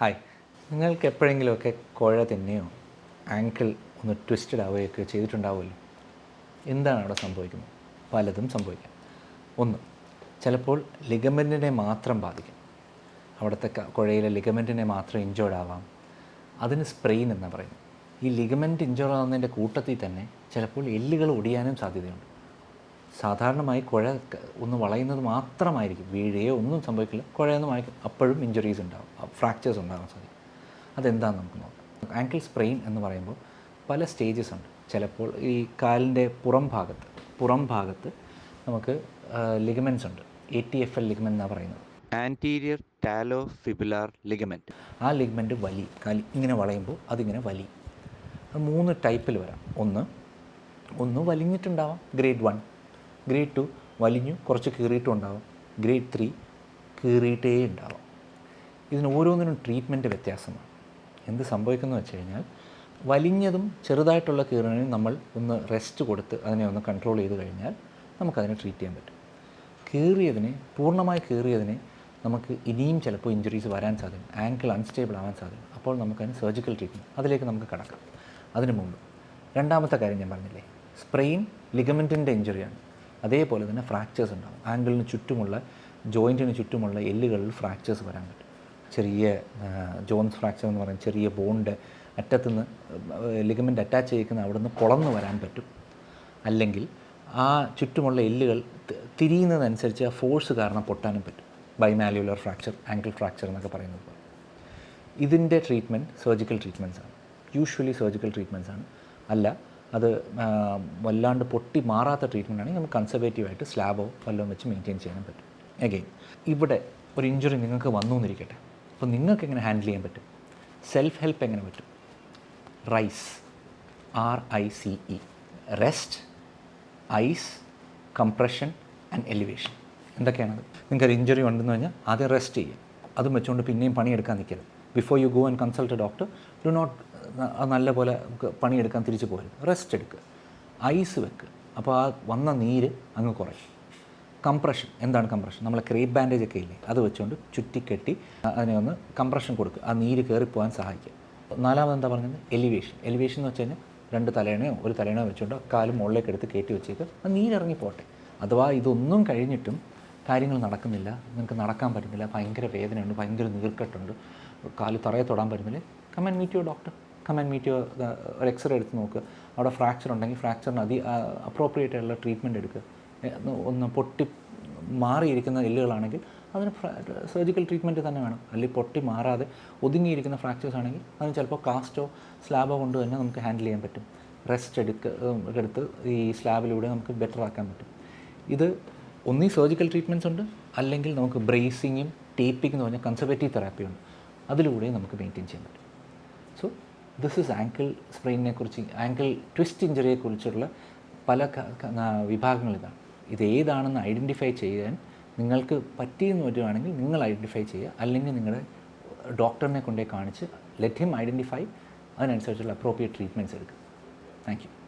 Hi നിങ്ങൾക്ക് എപ്പോഴെങ്കിലുമൊക്കെ കുഴ തന്നെയോ ആങ്കിൾ ഒന്ന് ട്വിസ്റ്റഡ് ആവുകയൊക്കെ ചെയ്തിട്ടുണ്ടാവുമല്ലോ? എന്താണ് അവിടെ സംഭവിക്കുന്നത്? പലതും സംഭവിക്കാം. ഒന്ന് ചിലപ്പോൾ ലിഗമെന്റിനെ മാത്രം ബാധിക്കും. അവിടുത്തെ കുഴയിലെ ലിഗമെന്റിനെ മാത്രം ഇഞ്ചോർഡ് ആവാം. അതിന് സ്പ്രെയിൻ എന്നാണ് പറയുന്നത്. ഈ ലിഗമെന്റ് ഇഞ്ചോർഡ് ആവുന്നതിന്റെ കൂട്ടത്തിൽ തന്നെ ചിലപ്പോൾ എല്ലുകൾ ഒടിയാനും സാധ്യതയുണ്ട്. സാധാരണമായി കുഴ ഒന്ന് വളയുന്നത് മാത്രമായിരിക്കും. വീഴുകയോ ഒന്നും സംഭവിക്കില്ല. കുഴയൊന്നും ആയിരിക്കും അപ്പോഴും ഇഞ്ചുറീസ് ഉണ്ടാകും ഫ്രാക്ചേഴ്സ് ഉണ്ടാകാൻ സാധിക്കും. അതെന്താണെന്ന് നമുക്ക് നോക്കാം. ആങ്കിൾ സ്പ്രെയിൻ എന്ന് പറയുമ്പോൾ പല സ്റ്റേജസ് ഉണ്ട്. ചിലപ്പോൾ ഈ കാലിന്റെ പുറം ഭാഗത്ത് പുറം ഭാഗത്ത് നമുക്ക് ലിഗമെന്റ്സ് ഉണ്ട്. A T F L ligament എന്നാണ് പറയുന്നത്. ആന്റീരിയർ ടാലോ ഫിബുലാർ ലിഗമെന്റ് ആ ലിഗ്മെന്റ് വലി. കാലി ഇങ്ങനെ വളയുമ്പോൾ അതിങ്ങനെ വലി. അത് മൂന്ന് ടൈപ്പിൽ വരാം. ഒന്ന് ഒന്ന് വലിഞ്ഞിട്ടുണ്ടാവാം. ഗ്രേഡ് വൺ ഗ്രേഡ് ടു വലിഞ്ഞു കുറച്ച് കീറിയിട്ടും ഉണ്ടാവും. ഗ്രേഡ് ത്രീ കീറിയിട്ടേ ഉണ്ടാവും. ഇതിന് ഓരോന്നിനും ട്രീറ്റ്മെന്റ് വ്യത്യാസമാണ്. എന്ത് സംഭവിക്കുന്നു വെച്ച് കഴിഞ്ഞാൽ വലിഞ്ഞതും ചെറുതായിട്ടുള്ള കീറിനും നമ്മൾ ഒന്ന് റെസ്റ്റ് കൊടുത്ത് അതിനെ ഒന്ന് കൺട്രോൾ ചെയ്ത് കഴിഞ്ഞാൽ നമുക്കതിനെ ട്രീറ്റ് ചെയ്യാൻ പറ്റും. കീറിയതിനെ പൂർണമായി കീറിയതിനെ നമുക്ക് ഇനിയും ചിലപ്പോൾ ഇഞ്ചുറീസ് വരാൻ സാധ്യത ആങ്കിൾ അൺസ്റ്റേബിൾ ആവാൻ സാധ്യത. അപ്പോൾ നമുക്കതിന് സർജിക്കൽ ട്രീറ്റ്മെന്റ് അതിലേക്ക് നമുക്ക് കടക്കാം. അതിനു മുമ്പ് രണ്ടാമത്തെ കാര്യം ഞാൻ പറഞ്ഞില്ലേ? സ്പ്രെയിൻ ലിഗമെന്റിന്റെ ഇഞ്ചുറിയാണ് അതേപോലെ തന്നെ ഫ്രാക്ചേഴ്സ് ഉണ്ടാകും. ആങ്കിളിന് ചുറ്റുമുള്ള ജോയിന്റിന് ചുറ്റുമുള്ള എല്ലുകളിൽ ഫ്രാക്ചേഴ്സ് വരാൻ പറ്റും. ചെറിയ ജോൺസ് ഫ്രാക്ചർ എന്ന് പറയുന്ന ചെറിയ ബോണിന്റെ അറ്റത്തുനിന്ന് ലിഗമെന്റ് അറ്റാച്ച് ചെയ്യിക്കുന്ന അവിടെ നിന്ന് പൊളന്ന് വരാൻ പറ്റും. അല്ലെങ്കിൽ ആ ചുറ്റുമുള്ള എല്ലുകൾ തിരിയുന്നതനുസരിച്ച് ആ ഫോഴ്സ് കാരണം പൊട്ടാനും പറ്റും. ബൈമാല്യുലർ ഫ്രാക്ചർ ആങ്കിൾ ഫ്രാക്ചർ എന്നൊക്കെ പറയുന്നത് പോലെ. ഇതിന്റെ ട്രീറ്റ്മെന്റ് സർജിക്കൽ ട്രീറ്റ്മെന്റ്സ് ആണ്. യൂഷ്വലി സർജിക്കൽ ട്രീറ്റ്മെന്റ്സ് ആണ്. അല്ല അത് വല്ലാണ്ട് പൊട്ടി മാറാത്ത ട്രീറ്റ്മെന്റ് ആണെങ്കിൽ നമുക്ക് കൺസർവേറ്റീവ് ആയിട്ട് സ്ലാബോ വല്ലതും വെച്ച് മെയിന്റെയിൻ ചെയ്യാൻ പറ്റും. അഗെയിൻ ഇവിടെ ഒരു ഇഞ്ചുറി നിങ്ങൾക്ക് വന്നു എന്നിരിക്കട്ടെ. അപ്പോൾ നിങ്ങൾക്ക് എങ്ങനെ ഹാൻഡിൽ ചെയ്യാൻ പറ്റും? സെൽഫ് ഹെൽപ്പ് എങ്ങനെ പറ്റും? Rice R I C E rest ice compression and elevation എന്തൊക്കെയാണത്? നിങ്ങൾക്ക് ഒരു ഇഞ്ചുറി ഉണ്ടെന്ന് കഴിഞ്ഞാൽ ആദ്യം റെസ്റ്റ് ചെയ്യുക. അതും വെച്ചുകൊണ്ട് പിന്നെയും പണിയെടുക്കാൻ നിൽക്കരുത്. Before you go and consult doctor do not നല്ല പോലെ പണിയെടുക്കാൻ തിരിച്ചു പോകരുത് റെസ്റ്റ് എടുക്കുക ഐസ് വെക്കുക അപ്പോൾ ആ വന്ന നീര് അങ്ങ് കുറയും. കംപ്രഷൻ എന്താണ് കംപ്രഷൻ നമ്മളെ ക്രേപ്പ് ബാൻഡേജ് ഒക്കെ ഇല്ലേ? അത് വെച്ചുകൊണ്ട് ചുറ്റിക്കെട്ടി അതിനെ ഒന്ന് കംപ്രഷൻ കൊടുക്കുക ആ നീര് കയറിപ്പോകാൻ സഹായിക്കുക നാലാമത് എന്താ പറഞ്ഞത്? എലിവേഷൻ എലിവേഷൻ എന്ന് വെച്ച് കഴിഞ്ഞാൽ രണ്ട് തലേണയോ ഒരു തലേണയോ വെച്ചുകൊണ്ട് കാലും മുകളിലേക്ക് എടുത്ത് കയറ്റി വെച്ചേക്ക്. ആ നീരിറങ്ങി പോട്ടെ അഥവാ ഇതൊന്നും കഴിഞ്ഞിട്ടും കാര്യങ്ങൾ നടക്കുന്നില്ല. നിങ്ങൾക്ക് നടക്കാൻ പറ്റുന്നില്ല. ഭയങ്കര വേദനയുണ്ട് ഭയങ്കര നീർക്കെട്ടുണ്ട്. കാൽ തറയെ തൊടാൻ പറ്റുന്നില്ല. Come on meet your doctor come on meet your ഒരു എക്സ്റേ എടുത്ത് നോക്കുക അവിടെ ഫ്രാക്ചർ ഉണ്ടെങ്കിൽ ഫ്രാക്ചറിന് അതി അപ്രോപ്രിയേറ്റ് ആയിട്ടുള്ള ട്രീറ്റ്മെന്റ് എടുക്കുക ഒന്ന് പൊട്ടി മാറിയിരിക്കുന്ന എല്ലുകളാണെങ്കിൽ അതിന് സർജിക്കൽ ട്രീറ്റ്മെന്റ് തന്നെ വേണം. അല്ലെങ്കിൽ പൊട്ടി മാറാതെ ഒതുങ്ങിയിരിക്കുന്ന ഫ്രാക്ചേഴ്സ് ആണെങ്കിൽ അതിന് ചിലപ്പോൾ കാസ്റ്റോ സ്ലാബോ കൊണ്ട് തന്നെ നമുക്ക് ഹാൻഡിൽ ചെയ്യാൻ പറ്റും. റെസ്റ്റ് എടുക്ക എടുത്ത് ഈ സ്ലാബിലൂടെ നമുക്ക് ബെറ്റർ ആക്കാൻ പറ്റും. ഇത് ഒന്നീ സർജിക്കൽ ട്രീറ്റ്മെന്റ്സ് ഉണ്ട്. അല്ലെങ്കിൽ നമുക്ക് ബ്രേസിങ്ങും ടേപ്പിംഗ് എന്ന് പറഞ്ഞാൽ കൺസർവേറ്റീവ് തെറാപ്പി ഉണ്ട്. അതിലൂടെ നമുക്ക് മെയിന്റെയിൻ ചെയ്യാൻ പറ്റും. സോ ദിസ് ഇസ് ആങ്കിൾ സ്പ്രെയിനെ കുറിച്ച് ആങ്കിൾ ട്വിസ്റ്റ് ഇഞ്ചറിയെ കുറിച്ചുള്ള പല വിഭാഗങ്ങൾ ഇതാണ്. ഇത് ഏതാണെന്ന് ഐഡന്റിഫൈ ചെയ്യാൻ നിങ്ങൾക്ക് പറ്റിയെന്ന് വരുവാണെങ്കിൽ നിങ്ങൾ ഐഡന്റിഫൈ ചെയ്യുക. അല്ലെങ്കിൽ നിങ്ങളുടെ ഡോക്ടറിനെ കൊണ്ടേ കാണിച്ച് ലെറ്റ് ഹിം ഐഡന്റിഫൈ അതിനനുസരിച്ചുള്ള അപ്രോപ്രിയറ്റ് ട്രീറ്റ്മെന്റ്സ് എടുക്കുക. Thank you